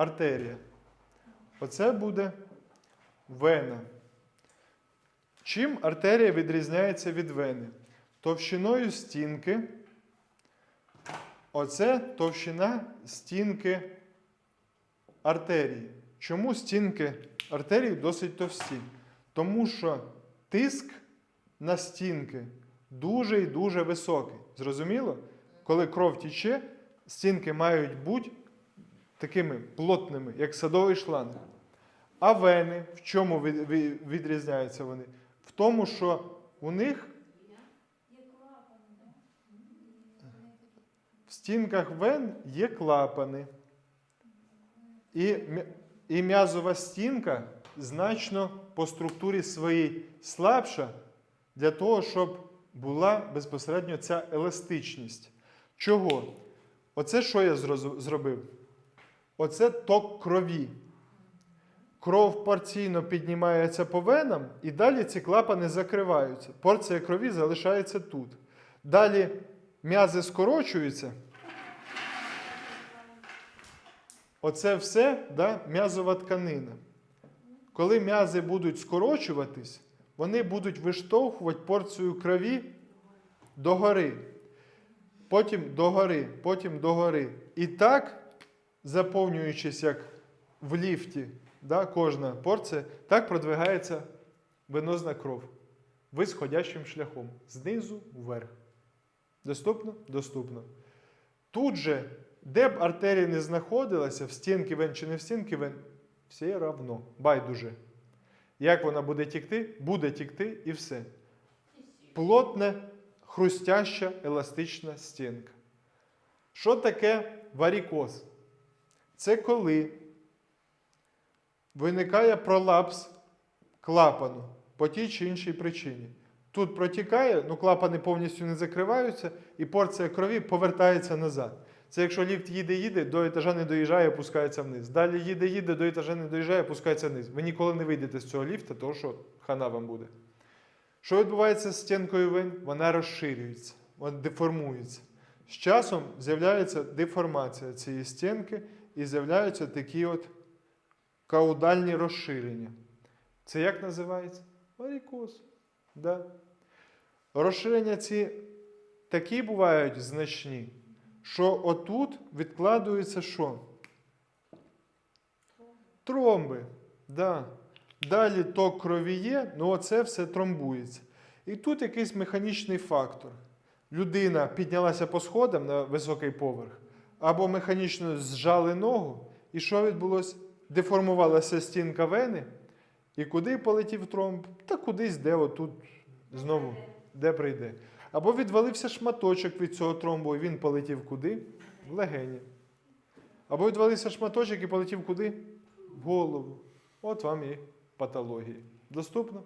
артерія. Оце буде вена. Чим артерія відрізняється від вени? Товщиною стінки. Оце товщина стінки артерії. Чому стінки артерії досить товсті? Тому що тиск на стінки дуже і дуже високий. Зрозуміло? Коли кров тіче, стінки мають бути такими плотними, як садовий шланг. А вени в чому від- від- відрізняються вони? В тому, що у них в стінках вен є клапани. І, і м'язова стінка значно по структурі своїй слабша для того, щоб була безпосередньо ця еластичність. Чого? Оце що я зробив? Оце ток крові. Кров порційно піднімається по венам, і далі ці клапани закриваються. Порція крові залишається тут. Далі м'язи скорочуються. Оце все да, м'язова тканина. Коли м'язи будуть скорочуватись, вони будуть виштовхувати порцію крові догори. Потім догори, потім догори. І так, заповнюючись як в ліфті, да, кожна порція, так продвигається венозна кров висходящим шляхом, знизу вверх. Доступно? Доступно. Тут же, де б артерія не знаходилася, в стінки вен чи не в стінки вен, все равно, байдуже. Як вона буде тікти? Буде тікти і все. Плотне, хрустяща, еластична стінка. Що таке варікоз? Це коли виникає пролапс клапану по тій чи іншій причині. Тут протікає, ну клапани повністю не закриваються, і порція крові повертається назад. Це якщо ліфт їде, їде, до етажа не доїжджає, опускається вниз. Далі їде, їде, до етажа не доїжджає, опускається вниз. Ви ніколи не вийдете з цього ліфта, тому що хана вам буде. Що відбувається з стінкою вен? Вона розширюється, вона деформується. З часом з'являється деформація цієї стінки і з'являються такі от каудальні розширення. Це як називається? Варікоз. Да. Розширення ці такі бувають значні, що отут відкладується що? Тромби. Да. Далі ток крові є, ну оце все тромбується. І тут якийсь механічний фактор. Людина піднялася по сходам на високий поверх, або механічно зжали ногу, і що відбулося? Деформувалася стінка вени, і куди полетів тромб? Та кудись, де отут знову, де прийде. Або відвалився шматочок від цього тромбу, і він полетів куди? В легені. Або відвалився шматочок і полетів куди? В голову. От вам і патології. Доступно?